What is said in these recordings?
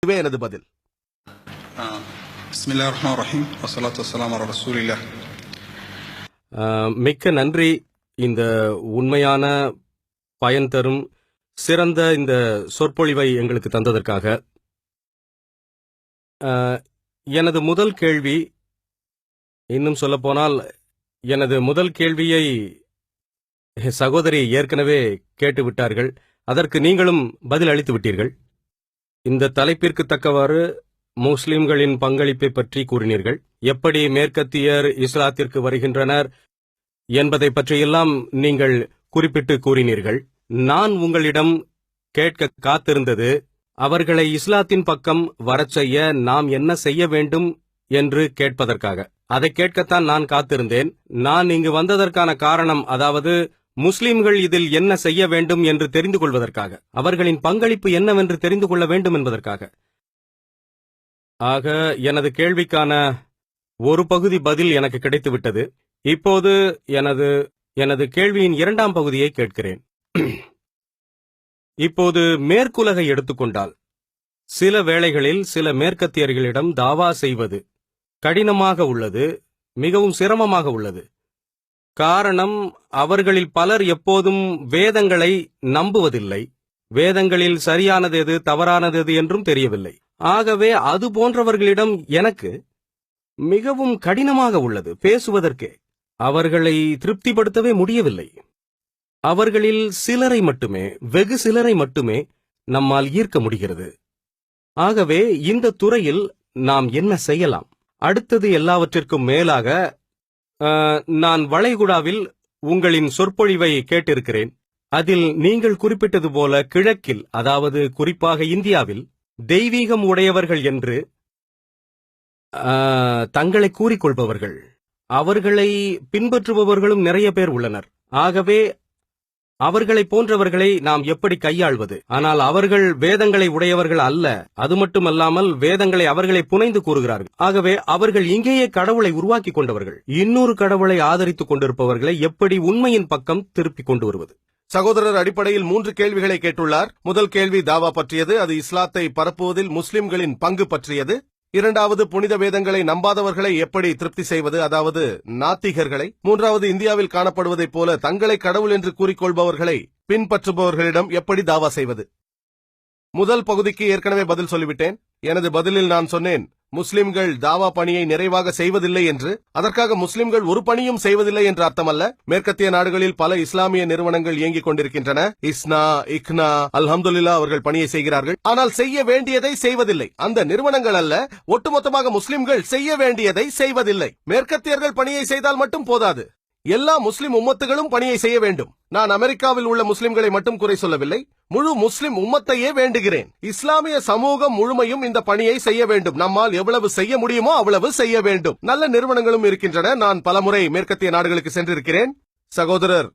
இதுவே எனது பதில். மிக்க நன்றி. இந்த உண்மையான பயன் தரும் சிறந்த இந்த சொற்பொழிவை எங்களுக்கு தந்ததற்காக. எனது முதல் கேள்வி இன்னும் சொல்லப்போனால் எனது முதல் கேள்வியை சகோதரி ஏற்கனவே கேட்டுவிட்டார்கள். அதற்கு நீங்களும் பதில் அளித்து விட்டீர்கள். இந்த தலைப்பிற்கு தக்கவாறு முஸ்லிம்களின் பங்களிப்பை பற்றி கூறினீர்கள். எப்படி மேற்கத்தியர் இஸ்லாத்திற்கு வருகின்றனர் என்பதை பற்றியெல்லாம் நீங்கள் குறிப்பிட்டு கூறினீர்கள். நான் உங்களிடம் கேட்க காத்திருந்தது அவர்களை இஸ்லாத்தின் பக்கம் வரச் செய்ய நாம் என்ன செய்ய வேண்டும் என்று கேட்பதற்காக. அதை கேட்கத்தான் நான் காத்திருந்தேன். நான் இங்கு வந்ததற்கான காரணம் அதாவது முஸ்லிம்கள் இதில் என்ன செய்ய வேண்டும் என்று தெரிந்து கொள்வதற்காக. அவர்களின் பங்களிப்பு என்னவென்று தெரிந்து கொள்ள வேண்டும் என்பதற்காக. ஆக எனது கேள்விக்கான ஒரு பகுதி பதில் எனக்கு கிடைத்துவிட்டது. இப்போது எனது எனது கேள்வியின் இரண்டாம் பகுதியை கேட்கிறேன். இப்போது மேற்குலகை எடுத்துக்கொண்டால் சில வேளைகளில் சில மேற்கத்தியர்களிடம் தாவா செய்வது கடினமாக உள்ளது மிகவும் சிரமமாக உள்ளது. காரணம் அவர்களில் பலர் எப்போதும் வேதங்களை நம்புவதில்லை. வேதங்களில் சரியானது எது தவறானது எது என்றும் தெரியவில்லை. ஆகவே அது போன்றவர்களிடம் எனக்கு மிகவும் கடினமாக உள்ளது. பேசுவதற்கே அவர்களை திருப்திப்படுத்தவே முடியவில்லை. அவர்களில் சிலரை மட்டுமே வெகு சிலரை மட்டுமே நம்மால் ஈர்க்க முடிகிறது. ஆகவே இந்த துறையில் நாம் என்ன செய்யலாம்? அடுத்தது எல்லாவற்றிற்கும் மேலாக நான் வளைகுடாவில் உங்களின் சொற்பொழிவை கேட்டிருக்கிறேன். அதில் நீங்கள் குறிப்பிட்டது போல கிழக்கில் அதாவது குறிப்பாக இந்தியாவில் தெய்வீகம் உடையவர்கள் என்று ஆஹ், தங்களை கூறிக்கொள்பவர்கள். அவர்களை பின்பற்றுபவர்களும் நிறைய பேர் உள்ளனர். ஆகவே அவர்களை போன்றவர்களை நாம் எப்படி கையாள்வது? ஆனால் அவர்கள் வேதங்களை உடையவர்கள் அல்ல. அது மட்டுமல்லாமல் வேதங்களை அவர்களை புனைந்து கூறுகிறார்கள். ஆகவே அவர்கள் இங்கேயே கடவுளை உருவாக்கி கொண்டவர்கள். இன்னொரு கடவுளை ஆதரித்துக் கொண்டிருப்பவர்களை எப்படி உண்மையின் பக்கம் திருப்பிக் கொண்டு வருவது? சகோதரர் அடிப்படையில் மூன்று கேள்விகளை கேட்டுள்ளார். முதல் கேள்வி தாவா பற்றியது. அது இஸ்லாத்தை பரப்புவதில் முஸ்லிம்களின் பங்கு பற்றியது. இரண்டாவது புனித வேதங்களை நம்பாதவர்களை எப்படி திருப்தி செய்வது? அதாவது நாத்திகர்களை. மூன்றாவது இந்தியாவில் காணப்படுவதைப் போல தங்களை கடவுள் என்று கூறிக்கொள்பவர்களை பின்பற்றுபவர்களிடம் எப்படி தாவா செய்வது? முதல் பகுதிக்கு ஏற்கனவே பதில் சொல்லிவிட்டேன். எனது பதிலில் நான் சொன்னேன் முஸ்லிம்கள் தாவா பணியை நிறைவாக செய்வதில்லை என்று அதற்காக முஸ்லிம்கள் ஒரு பணியும் செய்வதில்லை என்று அர்த்தமல்ல. மேற்கத்திய நாடுகளில் பல இஸ்லாமிய நிறுவனங்கள் இயங்கிக் கொண்டிருக்கின்றன. இஸ்னா இக்னா அல்ஹம்துல்லா அவர்கள் பணியை செய்கிறார்கள். ஆனால் செய்ய வேண்டியதை செய்வதில்லை. அந்த நிறுவனங்கள் அல்ல ஒட்டுமொத்தமாக முஸ்லிம்கள் செய்ய வேண்டியதை செய்வதில்லை. மேற்கத்தியர்கள் பணியை செய்தால் மட்டும் போதாது. எல்லா முஸ்லிம் உம்மத்துகளும் பணியை செய்ய வேண்டும். நான் அமெரிக்காவில் உள்ள முஸ்லிம்களை மட்டும் குறை சொல்லவில்லை. முழு முஸ்லிம் உம்மத்தையே வேண்டுகிறேன். இஸ்லாமிய சமூகம் முழுமையும் இந்த பணியை செய்ய வேண்டும். நம்மால் எவ்வளவு செய்ய முடியுமோ அவ்வளவு செய்ய வேண்டும். நல்ல நிறுவனங்களும் இருக்கின்றன. நான் பலமுறை மேற்கத்திய நாடுகளுக்கு சென்றிருக்கிறேன். சகோதரர்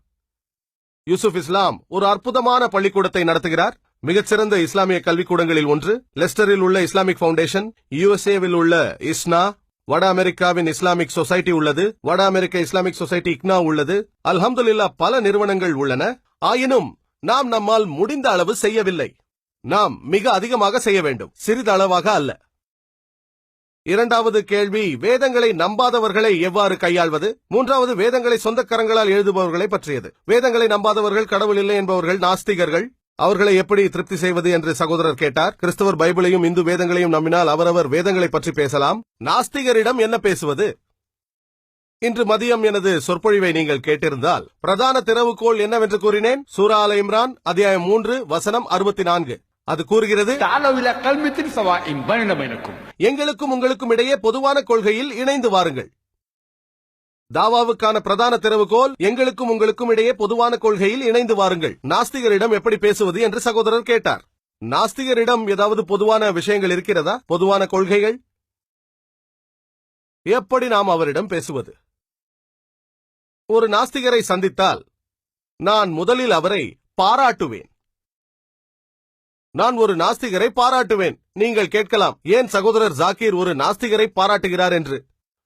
யூசுப் இஸ்லாம் ஒரு அற்புதமான பள்ளிக்கூடத்தை நடத்துகிறார். மிகச்சிறந்த இஸ்லாமிய கல்விக்கூடங்களில் ஒன்று. லெஸ்டரில் உள்ள இஸ்லாமிக் ஃபவுண்டேஷன். யுஎஸ்ஏவில் உள்ள இஸ்னா. வட அமெரிக்காவின் இஸ்லாமிக் சொசைட்டி உள்ளது. வட அமெரிக்க இஸ்லாமிக் சொசைட்டி இக்னா உள்ளது. அல்ஹம்துல்லா பல நிறுவனங்கள் உள்ளன. ஆயினும் நாம் நம்மால் முடிந்த அளவு செய்யவில்லை. நாம் மிக அதிகமாக செய்ய வேண்டும். சிறிதளவாக அல்ல. இரண்டாவது கேள்வி வேதங்களை நம்பாதவர்களை எவ்வாறு கையாள்வது? மூன்றாவது வேதங்களை சொந்தக்கரங்களால் எழுதுபவர்களை பற்றியது. வேதங்களை நம்பாதவர்கள் கடவுள் இல்லை என்பவர்கள் நாஸ்திகர்கள். அவர்களை எப்படி திருப்தி செய்வது என்று சகோதரர் கேட்டார். கிறிஸ்தவர் பைபிளையும் இந்து வேதங்களையும் நம்பினால் அவரவர் வேதங்களை பற்றி பேசலாம். நாஸ்திகரிடம் என்ன பேசுவது? இன்று மதியம் எனது சொற்பொழிவை நீங்கள் கேட்டிருந்தால் பிரதான திறவுகோள் என்னவென்று கூறினேன்? சூரா அல இம்ரான் அத்தியாயம் மூன்று வசனம் அறுபத்தி நான்கு அது கூறுகிறது எங்களுக்கும் உங்களுக்கும் இடையே பொதுவான கொள்கையில் இணைந்து வாருங்கள். தாவாவுக்கான பிரதான திறவுகோல் எங்களுக்கும் உங்களுக்கும் இடையே பொதுவான கொள்கையில் இணைந்து வாருங்கள். நாஸ்திகரிடம் எப்படி பேசுவது என்று சகோதரர் கேட்டார். நாஸ்திகரிடம் ஏதாவது பொதுவான விஷயங்கள் இருக்கிறதா? பொதுவான கொள்கைகள்? எப்படி நாம் அவரிடம் பேசுவது? ஒரு நாஸ்திகரை சந்தித்தால் நான் முதலில் அவரை பாராட்டுவேன். நான் ஒரு நாஸ்திகரை பாராட்டுவேன். நீங்கள் கேட்கலாம் ஏன் சகோதரர் ஜாக்கீர் ஒரு நாஸ்திகரை பாராட்டுகிறார் என்று?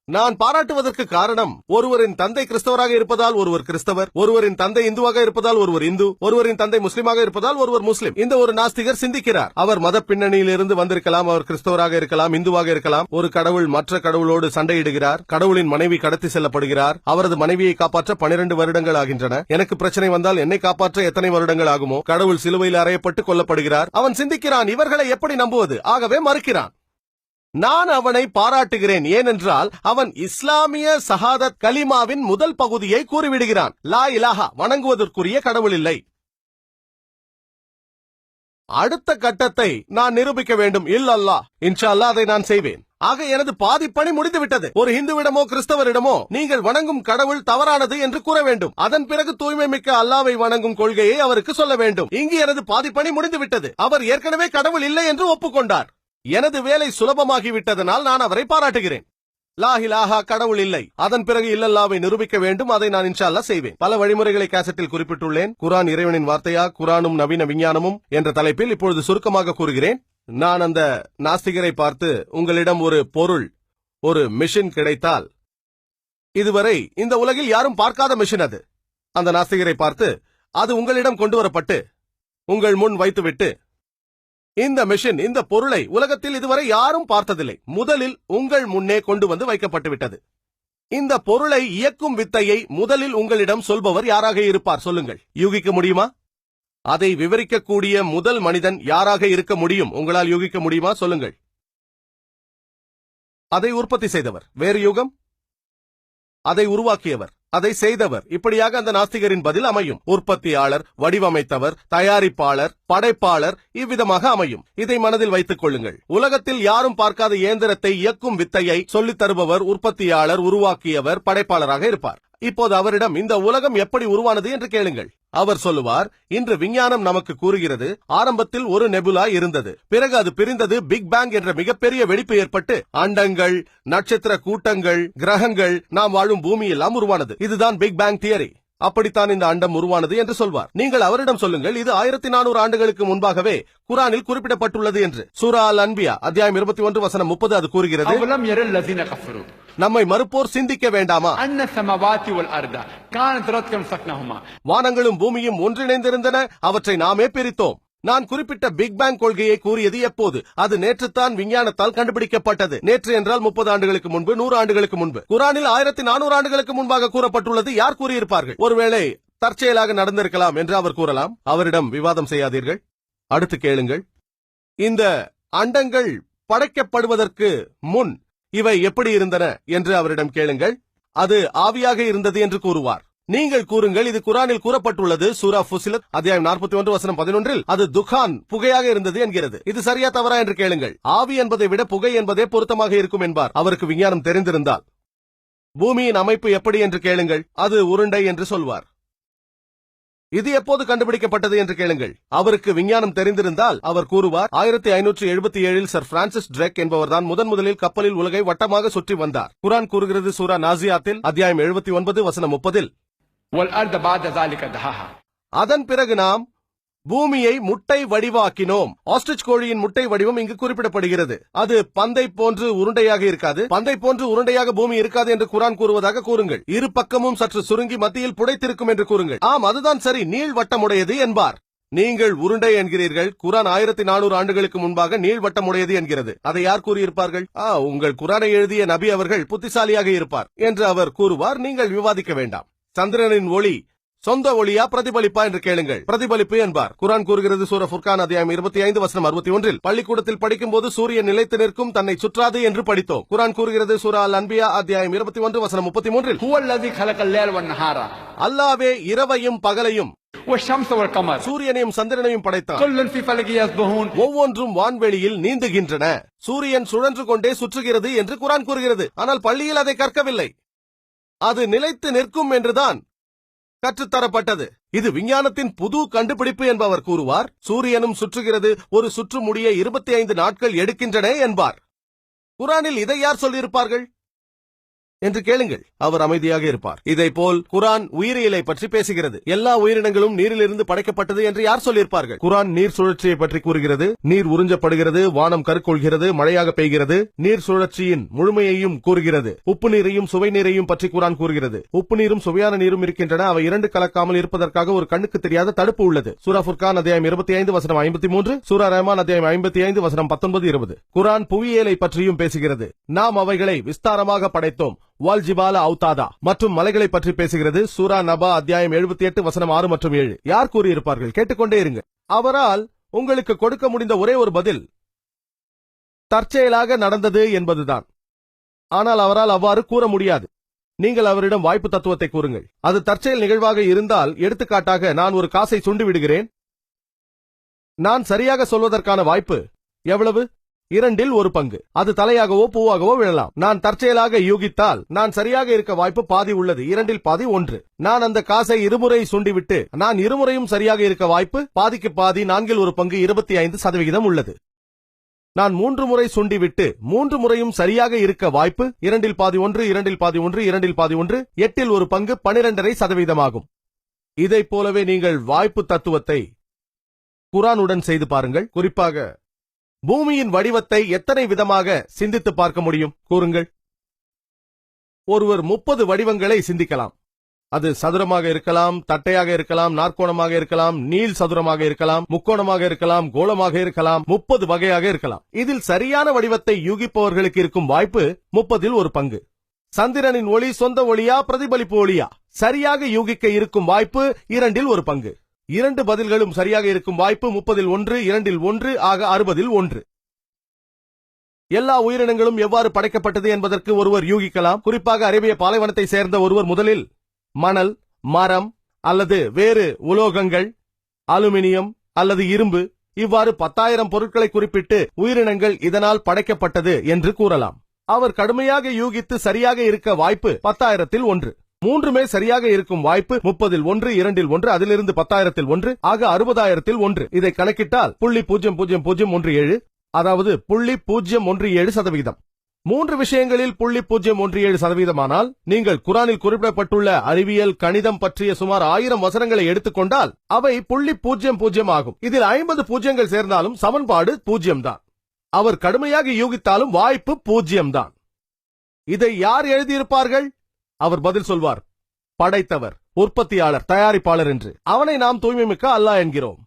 நான் பாராட்டுவதற்கு காரணம் ஒருவரின் தந்தை கிறிஸ்தவராக இருப்பதால் ஒருவர் கிறிஸ்தவர் ஒருவரின் தந்தை இந்துவாக இருப்பதால் ஒருவர் இந்து ஒருவரின் தந்தை முஸ்லீமாக இருப்பதால் ஒருவர் முஸ்லிம். இந்த ஒரு நாஸ்திகர் சிந்திக்கிறார். அவர் மத பின்னணியிலிருந்து வந்திருக்கலாம் அவர் கிறிஸ்தவராக இருக்கலாம் இந்துவாக இருக்கலாம். ஒரு கடவுள் மற்ற கடவுளோடு சண்டையிடுகிறார். கடவுளின் மனைவி கடத்தி செல்லப்படுகிறார். அவரது மனைவியை காப்பாற்ற பனிரெண்டு வருடங்கள் ஆகின்றன. எனக்கு பிரச்சனை வந்தால் என்னை காப்பாற்ற எத்தனை வருடங்கள் ஆகுமோ? கடவுள் சிலுவையில் அறையப்பட்டு கொல்லப்படுகிறார். அவன் சிந்திக்கிறான் இவர்களை எப்படி நம்புவது? ஆகவே மறுக்கிறான். நான் அவனை பாராட்டுகிறேன். ஏனென்றால் அவன் இஸ்லாமிய சஹாதத் கலிமாவின் முதல் பகுதியை கூறிவிடுகிறான். லா இலாஹா வணங்குவதற்குரிய கடவுள் இல்லை. அடுத்த கட்டத்தை நான் நிரூபிக்க வேண்டும். இல் அல்லா இன்ஷா அல்லா அதை நான் செய்வேன். ஆக எனது பாதிப்பணி முடிந்துவிட்டது. ஒரு இந்துவிடமோ கிறிஸ்தவரிடமோ நீங்கள் வணங்கும் கடவுள் தவறானது என்று கூற வேண்டும். அதன் பிறகு தூய்மை மிக்க அல்லாவை வணங்கும் கொள்கையை அவருக்கு சொல்ல வேண்டும். இங்கு எனது பாதிப்பணி முடிந்துவிட்டது. அவர் ஏற்கனவே கடவுள் இல்லை என்று ஒப்புக்கொண்டார். எனது வேலை சுலபமாகி விட்டதனால் நான் அவரை பாராட்டுகிறேன். லாஹிலாஹா கடவுள் இல்லை. அதன் பிறகு இல்லல்லாவை நிரூபிக்க வேண்டும். அதை நான் இன்ஷால்லா செய்வேன். பல வழிமுறைகளை கேசட்டில் குறிப்பிட்டுள்ளேன். குரான் இறைவனின் வார்த்தையா குரானும் நவீன விஞ்ஞானமும் என்ற தலைப்பில் இப்பொழுது சுருக்கமாக கூறுகிறேன். நான் அந்த நாஸ்திகரை பார்த்து உங்களிடம் ஒரு பொருள் ஒரு மிஷின் கிடைத்தால் இதுவரை இந்த உலகில் யாரும் பார்க்காத மிஷின் அது. அந்த நாஸ்திகரை பார்த்து அது உங்களிடம் கொண்டு வரப்பட்டு உங்கள் முன் வைத்துவிட்டு இந்த மெஷின் இந்த பொருளை உலகத்தில் இதுவரை யாரும் பார்த்ததில்லை. முதலில் உங்கள் முன்னே கொண்டு வந்து வைக்கப்பட்டுவிட்டது இந்த பொருளை இயக்கும் வித்தையை முதலில் உங்களிடம் சொல்பவர் யாராக இருப்பார் சொல்லுங்கள். யூகிக்க முடியுமா? அதை விவரிக்கக்கூடிய முதல் மனிதன் யாராக இருக்க முடியும்? உங்களால் யூகிக்க முடியுமா? சொல்லுங்கள். அதை உற்பத்தி செய்தவர். வேறு யுகம்? அதை உருவாக்கியவர். அதை செய்தவர். இப்படியாக அந்த நாஸ்திகரின் பதில் அமையும். உற்பத்தியாளர் வடிவமைத்தவர் தயாரிப்பாளர் படைப்பாளர் இவ்விதமாக அமையும். இதை மனதில் வைத்துக் கொள்ளுங்கள். உலகத்தில் யாரும் பார்க்காத இயந்திரத்தை இயக்கும் வித்தையை சொல்லித் தருபவர் உற்பத்தியாளர் உருவாக்கியவர் படைப்பாளராக இருப்பார். இப்போது அவரிடம் இந்த உலகம் எப்படி உருவானது? என்று கேளுங்கள். அவர் சொல்லுவார் இன்று விஞ்ஞானம் நமக்கு கூறுகிறது ஆரம்பத்தில் ஒரு நெபுலா இருந்தது. பிறகு அது பிரிந்தது பிக் பேங் என்ற மிகப்பெரிய வெடிப்பு ஏற்பட்டு அண்டங்கள் நட்சத்திர கூட்டங்கள் கிரகங்கள் நாம் வாழும் பூமி எல்லாம் உருவானது. இதுதான் பிக் பேங் தியரி. அப்படித்தான் இந்த அண்டம் உருவானது என்று சொல்வார். நீங்கள் அவரிடம் சொல்லுங்கள் இது ஆயிரத்தி நானூறு ஆண்டுகளுக்கு முன்பாகவே குரானில் குறிப்பிடப்பட்டுள்ளது என்று. சூரா அல் அன்பியா அத்தியாயம் இருபத்தி ஒன்று வசனம் முப்பது அது கூறுகிறது நம்மை மறுப்போர் சிந்திக்க வேண்டாமா? வானங்களும் பூமியும் ஒன்றிணைந்திருந்தன அவற்றை நாமே பிரித்தோம். நான் குறிப்பிட்ட பிக் பேங் கொள்கையை கூறியது எப்போது? அது நேற்றுத்தான் விஞ்ஞானத்தால் கண்டுபிடிக்கப்பட்டது. நேற்று என்றால் முப்பது ஆண்டுகளுக்கு முன்பு நூறு ஆண்டுகளுக்கு முன்பு. குரானில் ஆயிரத்தி நானூறு ஆண்டுகளுக்கு முன்பாக கூறப்பட்டுள்ளது யார் கூறியிருப்பார்கள்? ஒருவேளை தற்செயலாக நடந்திருக்கலாம் என்று அவர் கூறலாம். அவரிடம் விவாதம் செய்யாதீர்கள். அடுத்து கேளுங்கள். இந்த அண்டங்கள் படைக்கப்படுவதற்கு முன் இவை எப்படி இருந்தன என்று அவரிடம் கேளுங்கள். அது ஆவியாக இருந்தது என்று கூறுவார். நீங்கள் கூறுங்கள் இது குரானில் கூறப்பட்டுள்ளது சூரா ஃபுசிலத் அத்தியாயம் நாற்பத்தி ஒன்று வசனம் பதினொன்றில் அது துகான் புகையாக இருந்தது என்கிறது. இது சரியா தவறா என்று கேளுங்கள். ஆவி என்பதை விட புகை என்பதே பொருத்தமாக இருக்கும் என்பார். அவருக்கு விஞ்ஞானம் தெரிந்திருந்தால். பூமியின் அமைப்பு எப்படி என்று கேளுங்கள். அது உருண்டை என்று சொல்வார். இது எப்போது கண்டுபிடிக்கப்பட்டது என்று கேளுங்கள். அவருக்கு விஞ்ஞானம் தெரிந்திருந்தால் அவர் கூறுவார் ஆயிரத்தி ஐநூற்றி எழுபத்தி ஏழில் சர் பிரான்சிஸ் ட்ரெக் என்பவர்தான் முதன் முதலில் கப்பலில் உலகை வட்டமாக சுற்றி வந்தார். குரான் கூறுகிறது சூரா நாசியாத்தில் அத்தியாயம் எழுபத்தி ஒன்பது வசனம் முப்பதில். அதன் பிறகு நாம் பூமியை முட்டை வடிவாக்கினோம். ஆஸ்ட்ரிச் கோழியின் முட்டை வடிவம் இங்கு குறிப்பிடப்படுகிறது. அது பந்தை போன்று உருண்டையாக இருக்காது. பந்தை போன்று உருண்டையாக பூமி இருக்காது என்று குரான் கூறுவதாக கூறுங்கள். இரு பக்கமும் சற்று சுருங்கி மத்தியில் புடைத்திருக்கும் என்று கூறுங்கள். ஆம் அதுதான் சரி. நீள்வட்டமுடையது என்பார். நீங்கள் உருண்டை என்கிறீர்கள். குரான் ஆயிரத்தி நானூறு ஆண்டுகளுக்கு முன்பாக நீள்வட்டமுடையது என்கிறது. அதை யார் கூறியிருப்பார்கள்? ஆ உங்கள் குரானை எழுதிய நபி அவர்கள் புத்திசாலியாக இருப்பார் என்று அவர் கூறுவார். நீங்கள் விவாதிக்க வேண்டாம். சந்திரனின் ஒளி சொந்த ஒளியா பிரதிபலிப்பா என்று கேளுங்கள். பிரதிபலிப்பு என்பார். குரான் கூறுகிறது சூர ஃபுர்கான் அத்தியாயம் இருபத்தி ஐந்து வசனம் அறுபத்தி ஒன்றில் பள்ளிக்கூடத்தில் படிக்கும் போது சூரியன் நிலைத்து நிற்கும் தன்னை சுற்றாது என்று படித்தோம். குரான் கூறுகிறது சூரா அல் அன்பியா அத்தியாயம் இருபத்தி ஒன்று வசனம் முப்பத்தி மூன்றில் அல்லாவே இரவையும் பகலையும் சூரியனையும் சந்திரனையும் படைத்தார் ஒவ்வொன்றும் வான்வெளியில் நீந்துகின்றன. சூரியன் சுழன்று கொண்டே சுற்றுகிறது என்று குரான் கூறுகிறது. ஆனால் பள்ளியில் அதை கற்கவில்லை. அது நிலைத்து நிற்கும் என்றுதான் கற்றுத்தரப்பட்டது. இது விஞ்ஞானத்தின் புது கண்டுபிடிப்பு என்பவர் கூறுவார் சூரியனும் சுற்றுகிறது ஒரு சுற்று முடிய இருபத்தி ஐந்து நாட்கள் எடுக்கின்றன என்பார். குரானில் இதை யார் சொல்லியிருப்பார்கள்? என்று கேளுங்கள். அவர் அமைதியாக இருப்பார். இதை போல் குரான் உயிரியலை பற்றி பேசுகிறது. எல்லா உயிரினங்களும் நீரிலிருந்து படைக்கப்பட்டது என்று யார் சொல்லியிருப்பார்கள்? குரான் நீர் சுழற்சியை பற்றி கூறுகிறது. நீர் உறிஞ்சப்படுகிறது வானம் கருக்கொள்கிறது மழையாக பெய்கிறது. நீர் சுழற்சியின் முழுமையையும் கூறுகிறது. உப்பு நீரையும் சுவை நீரையும் பற்றி குரான் கூறுகிறது. உப்பு நீரும் சுவையான நீரும் இருக்கின்றன. அவை இரண்டு கலக்காமல் இருப்பதற்காக ஒரு கண்ணுக்கு தெரியாத தடுப்பு உள்ளது. சூரா ஃபுர்கான் அத்தியாயம் இருபத்தி ஐந்து வசனம் ஐம்பத்தி மூன்று சூரா ரஹமான் அத்தியாயம் ஐம்பத்தி ஐந்து வசனம் பத்தொன்பது இருபது. குரான் புவியியலை பற்றியும் பேசுகிறது. நாம் அவைகளை விஸ்தாரமாக படைத்தோம். வால் ஜிபால அவுதாதா மற்றும் மலைகளை பற்றி பேசுகிறது. சூரா நபா அத்தியாயம் எழுபத்தி எட்டு வசனம் ஆறு மற்றும் ஏழு. யார் கூறியிருப்பார்கள்? கேட்டுக்கொண்டே இருங்க. அவரால் உங்களுக்கு கொடுக்க முடிந்த ஒரே ஒரு பதில் தற்செயலாக நடந்தது என்பதுதான். ஆனால் அவரால் அவ்வாறு கூற முடியாது. நீங்கள் அவரிடம் வாய்ப்பு தத்துவத்தை கூறுங்கள். அது தற்செயல் நிகழ்வாக இருந்தால் எடுத்துக்காட்டாக நான் ஒரு காசை சுண்டு விடுகிறேன். நான் சரியாக சொல்வதற்கான வாய்ப்பு எவ்வளவு? இரண்டில் ஒரு பங்கு. அது தலையாகவோ பூவாகவோ விழலாம். நான் தற்செயலாக யூகித்தால் நான் சரியாக இருக்க வாய்ப்பு பாதி உள்ளது. இரண்டில் பாதி ஒன்று. நான் அந்த காசை இருமுறை சுண்டிவிட்டு நான் இருமுறையும் சரியாக இருக்க வாய்ப்பு பாதிக்கு பாதி நான்கில் ஒரு பங்கு இருபத்தி ஐந்து சதவிகிதம் உள்ளது. நான் மூன்று முறை சுண்டிவிட்டு மூன்று முறையும் சரியாக இருக்க வாய்ப்பு இரண்டில் பாதி ஒன்று இரண்டில் பாதி ஒன்று இரண்டில் பாதி ஒன்று எட்டில் ஒரு பங்கு பனிரெண்டரை சதவீதமாகும் இதைப் போலவே நீங்கள் வாய்ப்பு தத்துவத்தை குரானுடன் செய்து பாருங்கள். குறிப்பாக பூமியின் வடிவத்தை எத்தனை விதமாக சிந்தித்து பார்க்க முடியும்? கூறுங்கள். ஒருவர் முப்பது வடிவங்களை சிந்திக்கலாம். அது சதுரமாக இருக்கலாம் தட்டையாக இருக்கலாம் நாற்கோணமாக இருக்கலாம் நீள் சதுரமாக இருக்கலாம் முக்கோணமாக இருக்கலாம் கோலமாக இருக்கலாம் முப்பது வகையாக இருக்கலாம். இதில் சரியான வடிவத்தை யூகிப்பவர்களுக்கு இருக்கும் வாய்ப்பு முப்பதில் ஒரு பங்கு. சந்திரனின் ஒளி சொந்த ஒளியா பிரதிபலிப்பு ஒளியா? சரியாக யூகிக்க இருக்கும் வாய்ப்பு இரண்டில் ஒரு பங்கு. இரண்டு பதில்களும் சரியாக இருக்கும் வாய்ப்பு முப்பதில் ஒன்று இரண்டில் ஒன்று ஆக அறுபதில் ஒன்று. எல்லா உயிரினங்களும் எவ்வாறு படைக்கப்பட்டது என்பதற்கு ஒருவர் யூகிக்கலாம். குறிப்பாக அரேபிய பாலைவனத்தை சேர்ந்த ஒருவர் முதலில் மணல் மரம் அல்லது வேறு உலோகங்கள் அலுமினியம் அல்லது இரும்பு இவ்வாறு பத்தாயிரம் பொருட்களை குறிப்பிட்டு உயிரினங்கள் இதனால் படைக்கப்பட்டது என்று கூறலாம். அவர் கடுமையாக யூகித்து சரியாக இருக்க வாய்ப்பு பத்தாயிரத்தில் ஒன்று. மூன்றுமே சரியாக இருக்கும் வாய்ப்பு முப்பதில் ஒன்று இரண்டில் ஒன்று அதிலிருந்து பத்தாயிரத்தில் ஒன்று ஆக அறுபதாயிரத்தில் ஒன்று. இதை கணக்கிட்டால் புள்ளி பூஜ்ஜியம் பூஜ்ஜியம் பூஜ்ஜியம் ஒன்று ஏழு அதாவது புள்ளி பூஜ்ஜியம் ஒன்று ஏழு சதவிகிதம் மூன்று விஷயங்களில் புள்ளி பூஜ்ஜியம் ஒன்று ஏழு சதவீதமானால் நீங்கள் குரானில் குறிப்பிடப்பட்டுள்ள அறிவியல் கணிதம் பற்றிய சுமார் ஆயிரம் வசனங்களை எடுத்துக்கொண்டால் அவை புள்ளி பூஜ்ஜியம் பூஜ்ஜியம் ஆகும். இதில் ஐம்பது பூஜ்ஜியங்கள் சேர்ந்தாலும் சமன்பாடு பூஜ்ஜியம் தான் அவர் கடுமையாக யூகித்தாலும் வாய்ப்பு பூஜ்ஜியம் தான் இதை யார் எழுதியிருப்பார்கள்? அவர் பதில் சொல்வார் படைத்தவர் உற்பத்தியாளர் தயாரிப்பாளர் என்று. அவனை நாம் தூய்மைமிக்க அல்லாஹ் என்கிறோம்.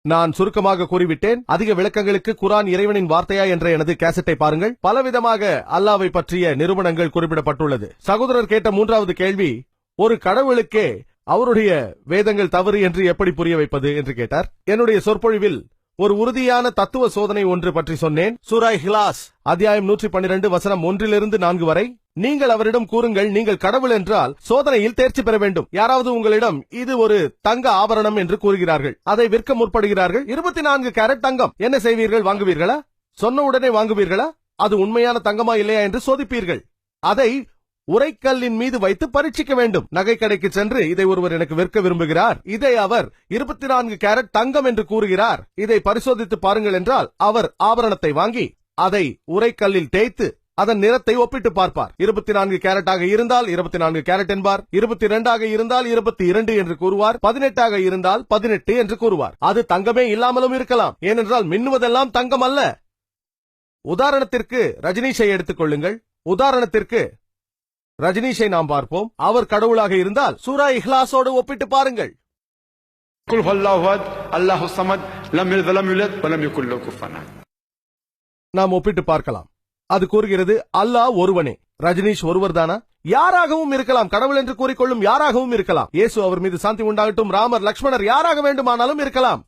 நான் சுருக்கமாக கூறிவிட்டேன் அதிக விளக்கங்களுக்கு குரான் இறைவனின் வார்த்தையா என்ற எனது கேசட்டை பாருங்கள். பலவிதமாக அல்லாவை பற்றிய நிறுவனங்கள் குறிப்பிடப்பட்டுள்ளது. சகோதரர் கேட்ட மூன்றாவது கேள்வி ஒரு கடவுளுக்கே அவருடைய வேதங்கள் தவறு என்று எப்படி புரிய வைப்பது? என்று கேட்டார். என்னுடைய சொற்பொழிவில் ஒரு உறுதியான தத்துவ சோதனை ஒன்று பற்றி சொன்னேன். சூராய் ஹிலாஸ் அத்தியாயம் நூற்றி பன்னிரண்டு வசனம் ஒன்றிலிருந்து நான்கு வரை. நீங்கள் அவரிடம் கூறுங்கள் நீங்கள் கடவுள் என்றால் சோதனையில் தேர்ச்சி பெற வேண்டும். யாராவது உங்களிடம் இது ஒரு தங்க ஆபரணம் என்று கூறுகிறார்கள். அதை விற்க முற்படுகிறார்கள். இருபத்தி நான்கு கேரட் தங்கம். என்ன செய்வீர்கள்? வாங்குவீர்களா? சொன்ன உடனே வாங்குவீர்களா? அது உண்மையான தங்கமா இல்லையா என்று சோதிப்பீர்கள். அதை உரைக்கல்லின் மீது வைத்து பரீட்சிக்க வேண்டும். நகைக்கடைக்கு சென்று இதை ஒருவர் எனக்கு விற்க விரும்புகிறார். இதை அவர் இருபத்தி நான்கு கேரட் தங்கம் என்று கூறுகிறார். இதை பரிசோதித்து பாருங்கள் என்றால் அவர் ஆபரணத்தை வாங்கி அதை உரைக்கல்லில் தேய்த்து அதன் நிறத்தை ஒப்பிட்டு பார்ப்பார். இருபத்தி நான்கு கேரட்டாக இருந்தால் இருபத்தி நான்கு கேரட் என்பார். இருபத்தி இரண்டாக இருந்தால் இருபத்தி இரண்டு என்று கூறுவார். பதினெட்டாக இருந்தால் பதினெட்டு என்று கூறுவார். அது தங்கமே இல்லாமலும் இருக்கலாம். ஏனென்றால் மின்னுவதெல்லாம் தங்கம் அல்ல. உதாரணத்திற்கு ரஜினீஷை எடுத்துக் கொள்ளுங்கள். உதாரணத்திற்கு ரஜினீஷை நாம் பார்ப்போம். அவர் கடவுளாக இருந்தால் சூரா இஹ்லாஸோடு ஒப்பிட்டு பாருங்கள். நாம் ஒப்பிட்டு பார்க்கலாம். அது கூறுகிறது அல்லாஹ் ஒருவனே. ரஜினீஷ் ஒருவர்தானா? யாராகவும் இருக்கலாம். கடவுள் என்று கூறிக்கொள்ளும் யாராகவும் இருக்கலாம். இயேசு அவர் மீது சாந்தி உண்டாகட்டும். ராமர் லக்ஷ்மணர் யாராக வேண்டுமானாலும் இருக்கலாம்.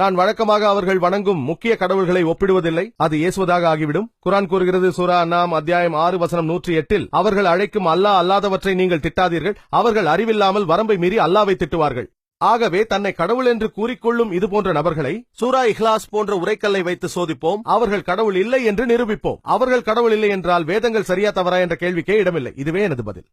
நான் வழக்கமாக அவர்கள் வணங்கும் முக்கிய கடவுள்களை ஒப்பிடுவதில்லை. அது இயேசுவதாக ஆகிவிடும். குரான் கூறுகிறது சூரா நாம் அத்தியாயம் ஆறு வசனம் நூற்றி எட்டில் அவர்கள் அழைக்கும் அல்லாஹ் அல்லாதவற்றை நீங்கள் திட்டாதீர்கள். அவர்கள் அறிவில்லாமல் வரம்பை மீறி அல்லாவை திட்டுவார்கள். ஆகவே தன்னை கடவுள் என்று கூறிக்கொள்ளும் இது போன்ற நபர்களை சூரா இஹ்லாஸ் போன்ற உரைக்கல்லை வைத்து சோதிப்போம். அவர்கள் கடவுள் இல்லை என்று நிரூபிப்போம். அவர்கள் கடவுள் இல்லை என்றால் வேதங்கள் சரியா தவறா என்ற கேள்விக்கே இடமில்லை. இதுவே எனது பதில்.